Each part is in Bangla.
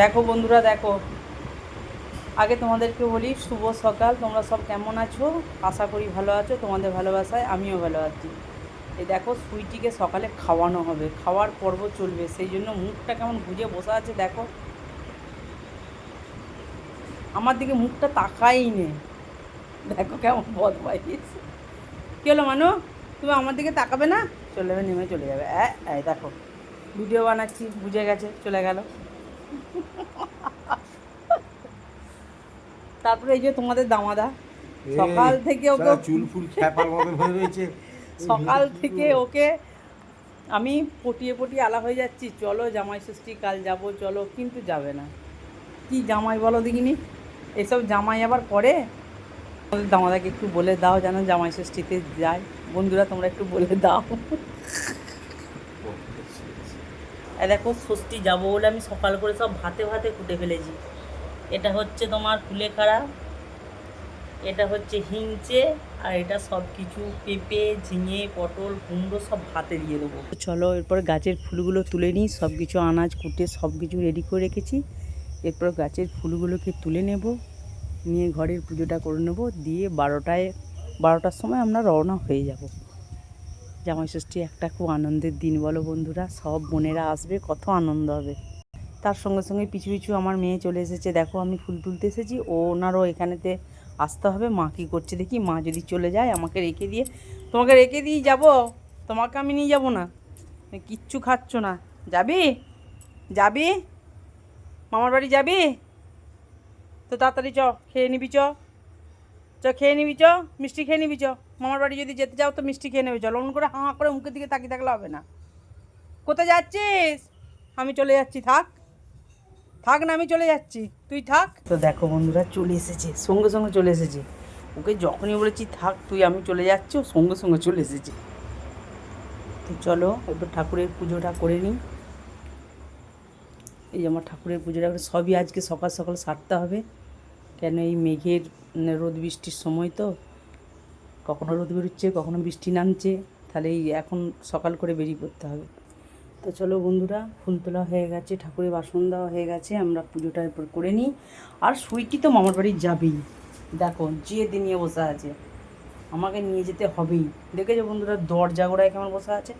দেখো বন্ধুরা, দেখো। আগে তোমাদেরকে বলি, শুভ সকাল। তোমরা সব কেমন আছো? আশা করি ভালো আছো। তোমাদের ভালোবাসায় আমিও ভালো আছি। এই দেখো, সুইটিকে সকালে খাওয়ানো হবে। খাওয়ার পর্ব চলবে। সেই জন্য মুখটা কেমন বুঝে বসা আছে, দেখো। আমার দিকে মুখটা তাকাই নে দেখো কেমন বদমাইশ। কী হলো মানু? তুমি আমার দিকে তাকাবে না? চলে যাবে, নেমে চলে যাবে। হ্যাঁ দেখো। ভিডিও বানাচ্ছি, বুঝে গেছে, চলে গেল। তারপরে এই যে তোমাদের দামাদা সকাল থেকে ওকে চুল ফুল খ্যাপার মতন হয়ে রয়েছে। সকাল থেকে ওকে আমি পটিয়ে পটিয়ে আলা হয়ে যাচ্ছি। চলো জামাই ষষ্ঠী কাল যাব চলো কিন্তু যাবে না। কি জামাই বলো দেখিনি? এসব জামাই আবার করে? দামাদাকে একটু বলে দাও যেন জামাই ষষ্ঠীতে যায়। বন্ধুরা তোমরা একটু বলে দাও। দেখো, ষষ্ঠী যাব বলে আমি সকাল করে সব ভাতে ভাতে কুটে ফেলেছি। এটা হচ্ছে তোমার কুলেখাড়া, এটা হচ্ছে হিংচে, আর এটা সব কিছু পেঁপে, ঝিঙে, পটল, কুমড়ো সব ভাতে দিয়ে দেবো। চলো, এরপর গাছের ফুলগুলো তুলে নিই, সব কিছু আনাজ কুটে সব কিছু রেডি করে রেখেছি। এরপর গাছের ফুলগুলোকে তুলে নেব, নিয়ে ঘরের পুজোটা করে নেব, দিয়ে বারোটায়, বারোটার সময় আমরা রওনা হয়ে যাব। জামাই ষষ্ঠী একটা খুব আনন্দের দিন বলো বন্ধুরা। সব বোনেরা আসবে, কত আনন্দ হবে। তার সঙ্গে সঙ্গে পিছু পিছু আমার মেয়ে চলে এসেছে। দেখো আমি ফুল তুলতে এসেছি। ও ওনারও এখানেতে আসতে হবে। মা কী করছে দেখি? মা যদি চলে যায় আমাকে রেখে দিয়ে, তোমাকে রেখে দিয়ে যাব। তোমাকে আমি নিয়ে যাব না। কিচ্ছু খাচ্ছ না। যাবি? যাবি? মামার বাড়ি যাবি? তো তাড়াতাড়ি চ, খেয়ে নিবি চ। চ খেয়ে নিবি চ মিষ্টি খেয়ে নিবি চ মামার বাড়ি যদি যেতে চাও তো মিষ্টি খেয়ে নেবে, চল। অমন করে হাঁ করে মুখের দিকে তাকিয়ে থাকলে হবে না। কোথায় যাচ্ছিস? আমি চলে যাচ্ছি, থাক। থাক না, আমি চলে যাচ্ছি। তুই থাক। তো দেখো বন্ধুরা, চলে এসেছে, সঙ্গে সঙ্গে চলে এসেছে। ওকে যখনই বলেছি, থাক, তুই আমি চলে যাচ্ছি ও সঙ্গে সঙ্গে চলে এসেছে। তো চলো, এবার ঠাকুরের পুজোটা করে নিই। এই যে আমার ঠাকুরের পুজোটা, সবই আজকে সকাল সকাল সারতে হবে। কেন এই মেঘের রোদ বৃষ্টির সময় তো? কখনো রোদ বেরোচ্ছে, কখনো বৃষ্টি নামছে, তাহলে এই এখন সকাল করে বেরিয়ে পড়তে হবে। তো চলো বন্ধুরা, ফুল তোলা হয়ে গেছে, ঠাকুরের বাসন দেওয়া হয়ে গেছে, আমরা পুজোটা এরপর করে নিই। আর সুইটি তো মামার বাড়ি যাবেই। দেখো জিয়েতে নিয়ে বসে আছে, আমাকে নিয়ে যেতে হবেই। দেখেছ বন্ধুরা, দরজা গোড়ায় কেমন বসে আছে?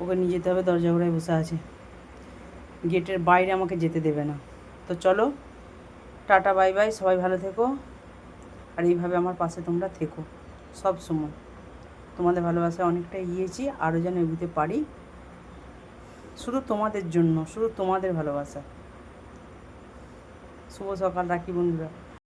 ওকে নিয়ে যেতে হবে, দরজা গোড়ায় বসে আছে। গেটের বাইরে আমাকে যেতে দেবে না। তো চলো টাটা, বাই বাই, সবাই ভালো থেকো। আর এইভাবে আমার পাশে তোমরা থেকো, সব সময়। তোমাদের ভালোবাসা অনেকটা ইয়েছি আরও যেন এগোতে পারি। শুধু তোমাদের জন্য, শুধু তোমাদের ভালোবাসা। শুভ সকাল রাখি, বন্ধুরা।